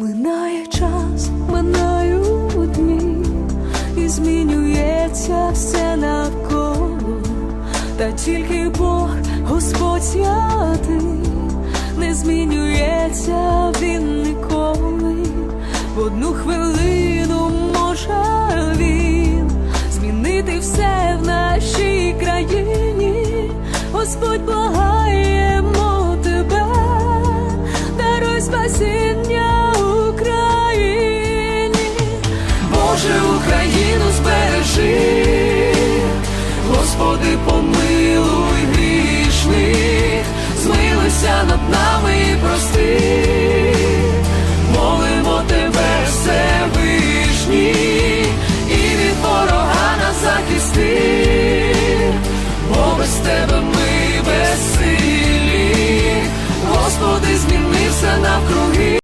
Минає час, минають дні, і змінюється все навколо, та тільки Бог, Господь святий, не змінюється він ніколи. В одну хвилину Господи, помилуй грішних, змилися над нами і прости, молимо тебе, Всевишній, і від ворога на захисти, бо без тебе ми безсилі, Господи, змінився навкруги.